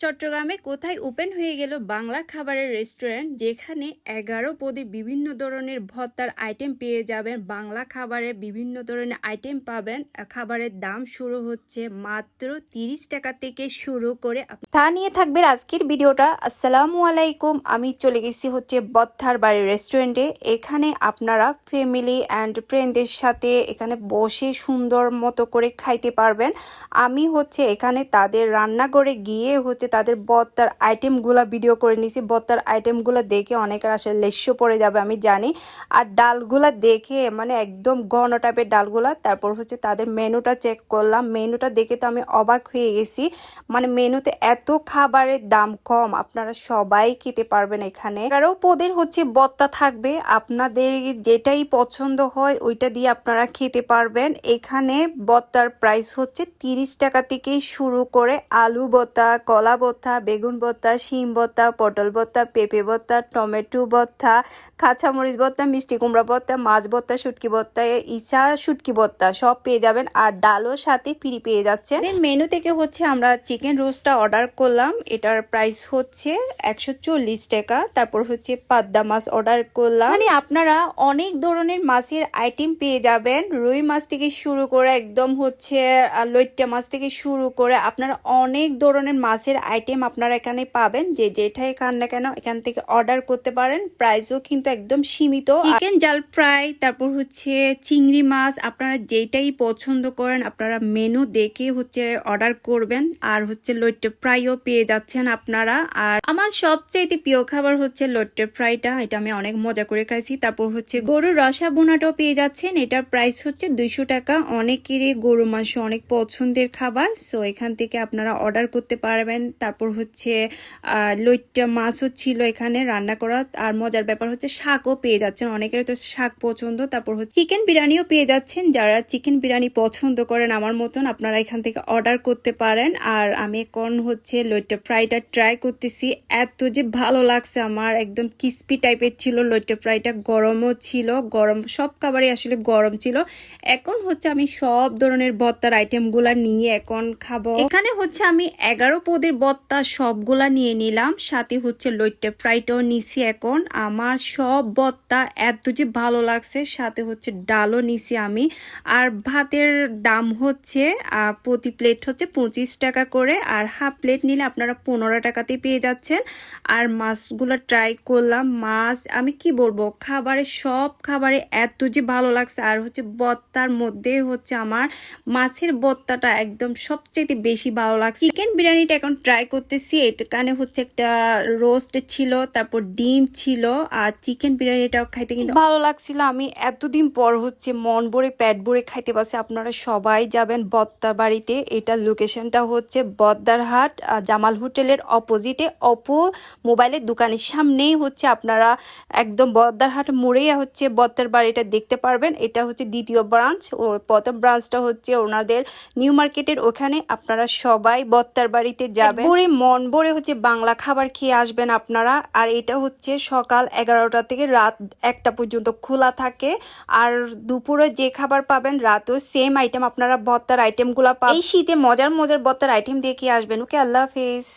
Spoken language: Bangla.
চট্টগ্রামে কোথায় ওপেন হয়ে গেল বাংলা খাবারের রেস্টুরেন্ট, যেখানে এগারো পদে বিভিন্ন ধরনের ভর্তার আইটেম পেয়ে যাবেন। বাংলা খাবারের বিভিন্ন ধরনের আইটেম পাবেন। খাবারের দাম শুরু হচ্ছে মাত্র তিরিশ টাকা থেকে শুরু করে তা নিয়ে থাকবে আজকের ভিডিওটা। আসসালামু আলাইকুম। আমি চলে গেছি হচ্ছে বত্থার বাড়ি রেস্টুরেন্টে। এখানে আপনারা ফ্যামিলি অ্যান্ড ফ্রেন্ডদের সাথে এখানে বসে সুন্দর মতো করে খাইতে পারবেন। আমি হচ্ছে এখানে তাদের রান্নাঘরে গিয়ে হচ্ছে তাদের বত্তার আইটেমগুলো ভিডিও করে নিয়েছি বত্তার আইটেমগুলো দেখে অনেকের আসলে লেস্য পড়ে যাবে, আমি জানি। আর ডালগুলা দেখে মানে একদম ঘন টাইপের ডালগুলা, তারপর হচ্ছে তাদের মেনুটা চেক করলাম। মেনুটা দেখে তো আমি অবাক হয়ে গেছি। মানে মেনুতে এত খাবারের দাম কম, আপনারা সবাই খেতে পারবেন এখানে। এগারো পদের হচ্ছে বত্তা থাকবে, আপনাদের যেটাই পছন্দ হয় ওইটা দিয়ে আপনারা খেতে পারবেন। এখানে বত্তার প্রাইস হচ্ছে তিরিশ টাকা থেকেই শুরু করে আলু বত্তা, কলা ভর্তা বেগুন ভর্তা শিম ভর্তা পটল ভর্তা পেঁপে ভর্তা টমেটো ভর্তা কাঁচামরিচ ভর্তা মিষ্টি কুমড়া ভর্তা মাছ ভর্তা শুটকি ভর্তা ইসা শুটকি ভর্তা সব পেয়ে যাবেন আর ডালও সাথে ফ্রি পেয়ে যাচ্ছে। মেনু থেকে হচ্ছে আমরা চিকেন রোস্টটা অর্ডার করলাম। এটার প্রাইস হচ্ছে একশো চল্লিশ টাকা। তারপর হচ্ছে পাদ্দা মাছ অর্ডার করলাম। মানে আপনারা অনেক ধরনের মাছের আইটেম পেয়ে যাবেন। রুই মাছ থেকে শুরু করে একদম হচ্ছে লইট্টা মাছ থেকে শুরু করে আপনারা অনেক ধরনের মাছের আইটেম আপনারা এখানে পাবেন, যে যেটাই খান না কেন এখান থেকে অর্ডার করতে পারেন প্রাইসও কিন্তু একদম সীমিত। চিকেন জাল ফ্রাই তারপর হচ্ছে চিংড়ি মাছ, আপনারা যেটাই পছন্দ করেন, আপনারা মেনু দেখে হচ্ছে অর্ডার করবেন। আর হচ্ছে লইট্টে ফ্রাইও পেয়ে যাচ্ছেন আপনারা। আর আমার সবচাইতে প্রিয় খাবার হচ্ছে লইট্টে ফ্রাইটা এটা আমি অনেক মজা করে খাইছি। তারপর হচ্ছে গরুর রসা বোনাটাও পেয়ে যাচ্ছেন এটার প্রাইস হচ্ছে দুইশো টাকা। অনেকেরই গরু মাংস অনেক পছন্দের খাবার সো এখান থেকে আপনারা অর্ডার করতে পারবেন। তারপর হচ্ছে আহ, লইট্টা মাছও ছিল এখানে রান্না করা। আর মজার ব্যাপার হচ্ছে শাকও পেয়ে যাচ্ছেন। অনেকের তো শাক পছন্দ। তারপর হচ্ছে চিকেন বিরিয়ানিও পেয়ে যাচ্ছেন। যারা চিকেন বিরিয়ানি পছন্দ করেন আমার মতন আপনারা এখান থেকে অর্ডার করতে পারেন। আর আমি এখন হচ্ছে লইট্টা ফ্রাইটা ট্রাই করতেছি। এত যে ভালো লাগছে আমার একদম কিসপি টাইপের ছিল লইট্টা ফ্রাইটা। গরমও ছিল গরম সব খাবারই আসলে গরম ছিল। এখন হচ্ছে আমি সব ধরনের ভর্তার আইটেমগুলা নিয়ে এখন খাব। এখানে হচ্ছে আমি এগারো পদের ভর্তা সবগুলা নিয়ে নিলাম। সাথে হচ্ছে লইট্টা ফ্রাইটাও নিছি এখন। আমার সব ভর্তা এত যে ভালো লাগছে, সাথে হচ্ছে ডালও নিছি আমি। আর ভাতের দাম হচ্ছে প্রতি প্লেট হচ্ছে পঁচিশ টাকা করে। আর হাফ প্লেট নিলে আপনারা পনেরো টাকাতে পেয়ে যাচ্ছেন। আর মাছগুলো ট্রাই করলাম। মাছ, আমি কি বলব খাবারে সব খাবারে এত যে ভালো লাগছে। আর হচ্ছে বত্তার মধ্যে হচ্ছে আমার মাছের বত্তাটা একদম সবচেয়ে বেশি ভালো লাগছে। চিকেন বিরিয়ানিটা এখন ট্রাই করতেছি। এখানে হচ্ছে একটা রোস্ট ছিল, তারপর ডিম ছিল আর চিকেন বিরিয়ানিটাও খাইতে কিন্তু ভালো লাগছিল। আমি এতদিন পর হচ্ছে মন ভরে, পেট ভরে খাইতে পারছি। আপনারা সবাই যাবেন বত্তা বাড়িতে এটা লোকেশনটা হচ্ছে বদ্দারহাট জামাল হোটেলের অপোজিটে অপো মোবাইলের দোকানের সামনেই হচ্ছে আপনারা একদম বদ্দারহাট মোড়েই হচ্ছে বত্তার বাড়িটা দেখতে পারবেন। এটা হচ্ছে দ্বিতীয় ব্রাঞ্চ ও, প্রথম ব্রাঞ্চটা হচ্ছে ওনাদের নিউ মার্কেটের ওখানে। আপনারা সবাই বত্তার বাড়িতে যাবেন। ভরে মন ভরে হচ্ছে বাংলা খাবার খেয়ে আসবেন আপনারা। আর এটা হচ্ছে সকাল এগারোটা থেকে রাত একটা পর্যন্ত খোলা থাকে। আর দুপুরে যে খাবার পাবেন রাতেও সেম আইটেম আপনারা ভত্তার আইটেমগুলো পাবেন। এই শীতে মজার মজার ভত্তার আইটেম দিয়ে খেয়ে আসবেন। ওকে আল্লাহ হাফেজ।